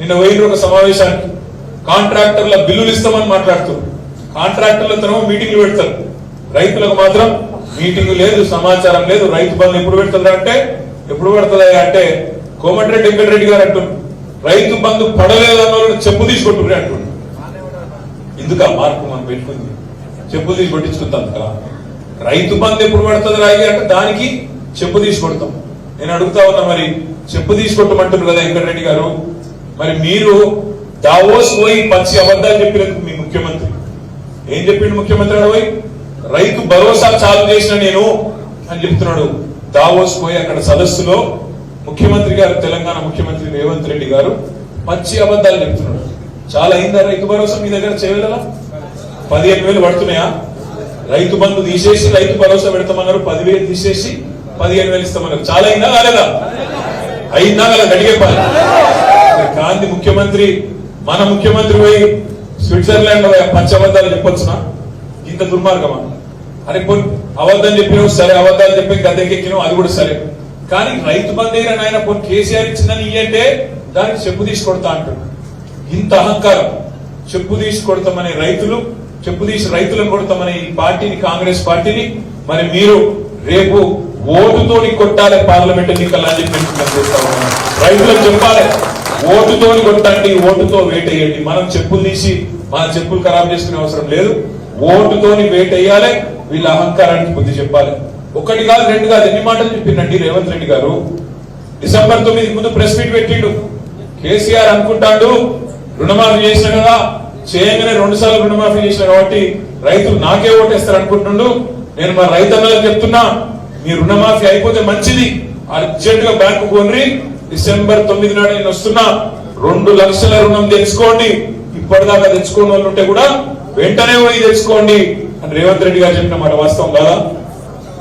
నిన్న పోయిన ఒక సమావేశానికి కాంట్రాక్టర్ల బిల్లులు ఇస్తామని మాట్లాడుతున్నారు కాంట్రాక్టర్లతో మీటింగ్లు పెడతారు. రైతులకు మాత్రం మీటింగ్ లేదు సమాచారం లేదు రైతు బంధు ఎప్పుడు పెడుతుందా అంటే ఎప్పుడు పెడుతుందా అంటే కోమటిరెడ్డి వెంకటరెడ్డి గారు అంటున్నారు రైతు బంధు పడలేదు అన్న చెప్పు తీసుకుంటున్నారు అంటున్నారు ఎందుకు ఆ మార్పు మనం పెట్టుకుంది? చెప్పు తీసి కొట్టించుకుంటాం కదా. రైతు బంధు ఎప్పుడు పడుతుంది రాయి అంటే దానికి చెప్పు తీసుకొడతాం నేను అడుగుతా ఉన్నా మరి చెప్పు తీసి కొట్టమంటారు కదా వెంకటరెడ్డి గారు? మరి మీరు దావోస్ పోయి పచ్చి అబద్ధాలు చెప్పినందుకు మీ ముఖ్యమంత్రి. ఏం చెప్పిండు ముఖ్యమంత్రి ఆడ పోయి రైతు భరోసా చాలు చేసిన నేను అని చెప్తున్నాడు. దావోస్ పోయి అక్కడ సదస్సులో ముఖ్యమంత్రి గారు తెలంగాణ ముఖ్యమంత్రి రేవంత్ రెడ్డి గారు పచ్చి అబద్ధాలు చెప్తున్నాడు. చాలా అయిందా రైతు భరోసా మీ దగ్గర చేయగలరా పదిహేను వేలు పడుతున్నాయా? రైతు బంధు తీసేసి రైతు భరోసా పెడతామన్నారు. పదివేలు తీసేసి పదిహేను వేలు ఇస్తామన్నారు. చాలా అయిందా కాలేదా? అయిందా కదా గడిగే గాంధీ ముఖ్యమంత్రి మన ముఖ్యమంత్రి పోయి స్విట్జర్లాండ్ పంచబద్ధాలు పచ్చి చెప్పొచ్చునా? ఇంత దుర్మార్గమా? అరే పోనీ అబద్ధం చెప్పినావు సరే అబద్ధాలు చెప్పి గద్దెకెక్కినావు అది కూడా సరే. కానీ రైతు బంధు ఆయన కొన్ని కేసీఆర్ ఇచ్చిందని ఇయ్యంటే దానికి చెప్పు తీసి కొడతా అంటున్నాడు ఇంత అహంకారం. చెప్పు తీసి కొడతామనే రైతులు చెప్పు తీసి రైతులను కొడతామనే ఈ పార్టీని కాంగ్రెస్ పార్టీని మరి మీరు రేపు ఓటుతోని కొట్టాలి పార్లమెంట్ ఎన్నికలు అని చెప్పి చేస్తా రైతులకు చెప్పాలి ఓటుతోని కొట్టండి ఓటుతో వేటేయండి మనం చెప్పులు తీసి మన చెప్పులు ఖరాబ్ చేసుకునే అవసరం లేదు. ఓటుతోని వేటేయాలి వీళ్ళ అహంకారానికి బుద్ధి చెప్పాలి. ఒకటి కాదు రెండు కాదు ఎన్ని మాటలు చెప్పిండండి రేవంత్ రెడ్డి గారు? డిసెంబర్ తొమ్మిది ముందు ప్రెస్ మీట్ పెట్టిండు. కేసీఆర్ అనుకుంటాడు రుణమాఫీ చేసిన కదా. చేయగానే రెండు సార్లు రుణమాఫీ చేసిన కాబట్టి రైతులు నాకే ఓటేస్తారు అనుకుంటుండు. నేను మా రైతన్నలకు చెప్తున్నా మీ రుణమాఫీ అయిపోతే మంచిది. అర్జెంట్గా బ్యాంకు కొనరి. డిసెంబర్ తొమ్మిది నాడు నేను వస్తున్నా. రెండు లక్షల రుణం తెచ్చుకోండి ఇప్పటిదాకా తెచ్చుకోని వాళ్ళు ఉంటే కూడా వెంటనే పోయి తెచ్చుకోండి అని రేవంత్ రెడ్డి గారు చెప్పిన మాట వాస్తవం కదా?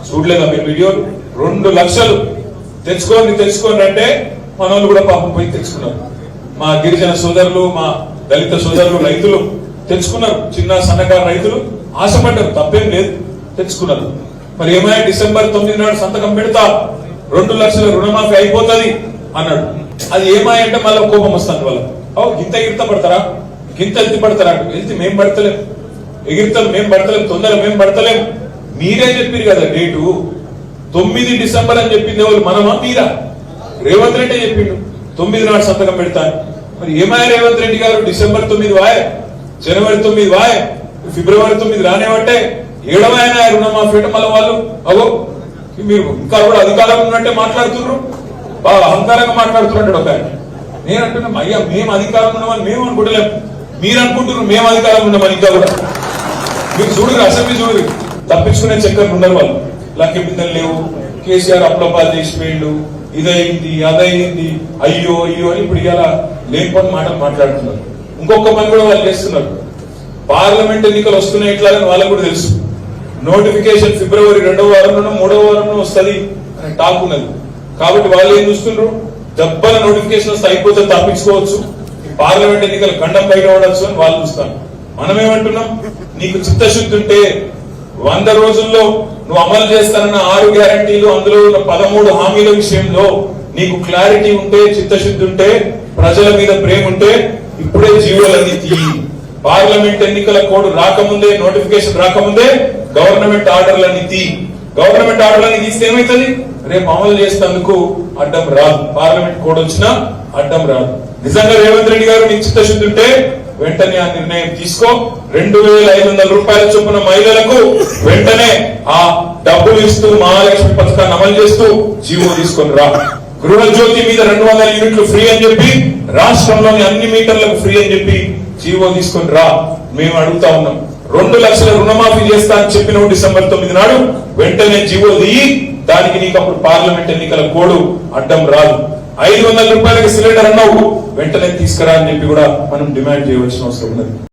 చూడలేదా మీరు వీడియోలు రెండు లక్షలు. తెచ్చుకోండి తెచ్చుకోండి అంటే మన వాళ్ళు కూడా పాపం పోయి తెచ్చుకున్నారు మా గిరిజన సోదరులు మా దళిత సోదరులు రైతులు తెచ్చుకున్నారు చిన్న సన్నకారు రైతులు ఆశపడ్డారు. తప్పేం లేదు. తెచ్చుకున్నారు మరి ఏమైనా డిసెంబర్ తొమ్మిది నాడు సంతకం పెడతా రెండు లక్షల రుణమాఫీ అయిపోతుంది అన్నాడు. అది ఏమాయ అంటే మళ్ళీ కోపం వస్తుంది వాళ్ళ ఓ గింత ఎగిరిత పడతారా? గింత ఎత్తి పడతారా? వెళ్తే మేం పడతలేం. ఎగిరితలు మేం పడతలేం తొందర మేం పడతలేం. మీరే చెప్పారు కదా డేటు. తొమ్మిది డిసెంబర్ అని చెప్పింది ఎవరు? మనమా మీరా రేవంత్ రెడ్డి చెప్పిండు. తొమ్మిది నాడు సంతకం పెడతాను మరి ఏమాయ రేవంత్ రెడ్డి గారు? డిసెంబర్ తొమ్మిది వాయ్ జనవరి తొమ్మిది వాయ్. ఫిబ్రవరి తొమ్మిది రానివ్వంటే ఏడవైన రుణమాఫీ అంటే మళ్ళీ వాళ్ళు అగో మీరు ఇంకా కూడా అధికారం ఉన్నట్టే మాట్లాడుతున్నారు? బాగా అహంకారంగా మాట్లాడుతున్నాడు ఒక ఆయన. నేను అంటున్నా అయ్యా మేము అధికారం ఉన్నామని మేము అనుకుంటలేం. మీరు అనుకుంటున్నారు మేము అధికారం ఉన్నామని ఇంకా కూడా. మీరు చూడరు అసెంబ్లీ చూడరు. తప్పించుకునే చక్కర్ ఉండరు వాళ్ళు. లక్కి బిందెలు లేవు. కేసీఆర్ అప్లపాలు చేసి వేళ్ళు ఇదైంది అదైంది. అయ్యో అయ్యో అని ఇప్పుడు ఇలా లేనిపోని మాటలు మాట్లాడుతున్నారు. ఇంకొక పని కూడా వాళ్ళు చేస్తున్నారు. పార్లమెంట్ ఎన్నికలు వస్తున్నాయి ఇట్లా అని వాళ్ళకు కూడా తెలుసు. నోటిఫికేషన్ ఫిబ్రవరి రెండవ వారంలోనో మూడవ వారంలో వస్తది. అని టాక్ ఉన్నది. కాబట్టి వాళ్ళు ఏం చూస్తున్నారు దెబ్బల నోటిఫికేషన్ వస్తే అయిపోతే తప్పించుకోవచ్చు. ఈ పార్లమెంట్ ఎన్నికలు గండం బయట పడవచ్చు అని వాళ్ళు చూస్తాను మనం ఏమంటున్నాం నీకు చిత్తశుద్ధి ఉంటే వంద రోజుల్లో నువ్వు అమలు చేస్తానన్న ఆరు గ్యారంటీలు అందులో ఉన్న పదమూడు హామీల విషయంలో నీకు క్లారిటీ ఉంటే చిత్తశుద్ధి ఉంటే ప్రజల మీద ప్రేమ ఉంటే ఇప్పుడే జీవోలన్నీ తీయి. పార్లమెంట్ ఎన్నికల కోడ్ రాకముందే నోటిఫికేషన్ రాకముందే గవర్నమెంట్ ఆర్డర్లని తీ. గవర్నమెంట్ ఆర్డర్లని తీస్తే ఏమైతుంది? రేపు అమలు చేసేందుకు అడ్డం రాదు. పార్లమెంట్ కోడ్ వచ్చినా అడ్డం రాదు. నిజంగా రేవంత్ రెడ్డి గారు నీకు చిత్తశుద్ధి ఉంటే వెంటనే ఆ నిర్ణయం తీసుకో. రెండు వేల ఐదు వందల రూపాయల చొప్పున మహిళలకు వెంటనే ఆ డబ్బులు ఇస్తూ మహాలక్ష్మి పథకాన్ని అమలు చేస్తూ జీవో తీసుకొని రా. గృహజ్యోతి మీద రెండు వందల యూనిట్లు ఫ్రీ అని చెప్పి రాష్ట్రంలోని అన్ని మీటర్లకు ఫ్రీ అని చెప్పి జీవో తీసుకొని రా మేము అడుగుతా ఉన్నాం. రెండు లక్షల రుణమాఫీ చేస్తా అని చెప్పిన డిసెంబర్ తొమ్మిది నాడు వెంటనే జీవో దిగి దానికి నీకు అప్పుడు పార్లమెంట్ ఎన్నికల కోడు అడ్డం రాదు. ఐదు వందల రూపాయలకి సిలిండర్ అన్నావు వెంటనే తీసుకురా అని చెప్పి కూడా మనం డిమాండ్ చేయవలసిన అవసరం ఉన్నది.